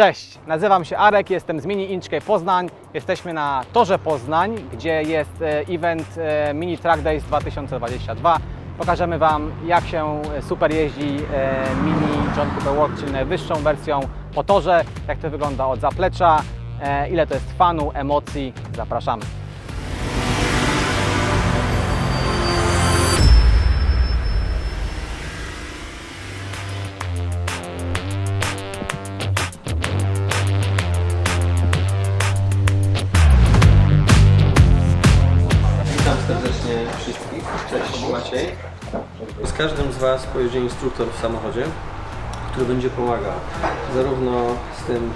Cześć, nazywam się Arek, jestem z Mini Inchcape Poznań. Jesteśmy na Torze Poznań, gdzie jest e, event e, Mini Track Days 2022. Pokażemy Wam, jak się super jeździ e, Mini John Cooper World, czyli najwyższą wersją po torze, jak to wygląda od zaplecza, e, ile to jest fanu, emocji. Zapraszamy. Wszystkich. Cześć Maciej. Z każdym z Was pojedzie instruktor w samochodzie, który będzie pomagał zarówno z tym,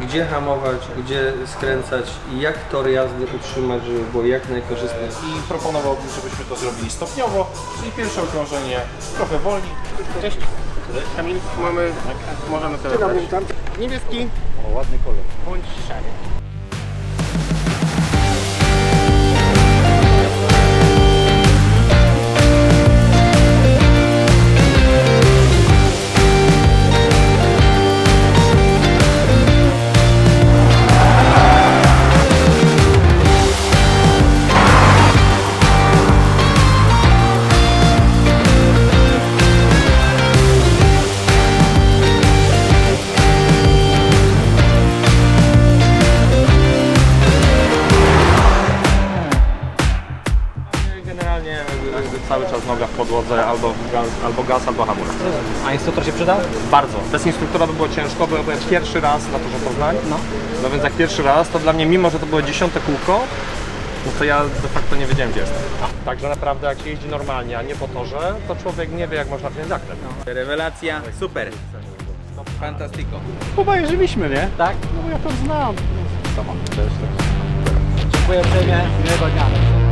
gdzie hamować, gdzie skręcać i jak tor jazdy utrzymać, żeby było jak najkorzystniej. i proponowałbym, żebyśmy to zrobili stopniowo, czyli pierwsze okrążenie trochę wolniej. Cześć. Kamil, mamy, możemy sobie wybrać. Niebieski. O, ładny kolor. Bądź szary. Cały czas noga w podłodze, albo gaz, albo, gaz, albo hamulec. A instruktor się przydał? Bardzo. Bez instruktora by było ciężko, bo ja byłem pierwszy raz na torze Poznań. No. No więc jak pierwszy raz, to dla mnie, mimo że to było dziesiąte kółko, no to ja de facto nie wiedziałem gdzie jestem. Także naprawdę jak się jeździ normalnie, a nie po torze, to człowiek nie wie jak można wziąć zakręt. Rewelacja, super. Fantastico. Chyba jeździliśmy, nie? Tak? No bo ja to znam. Sama też. Dziękuję uprzejmie, miłego dnia.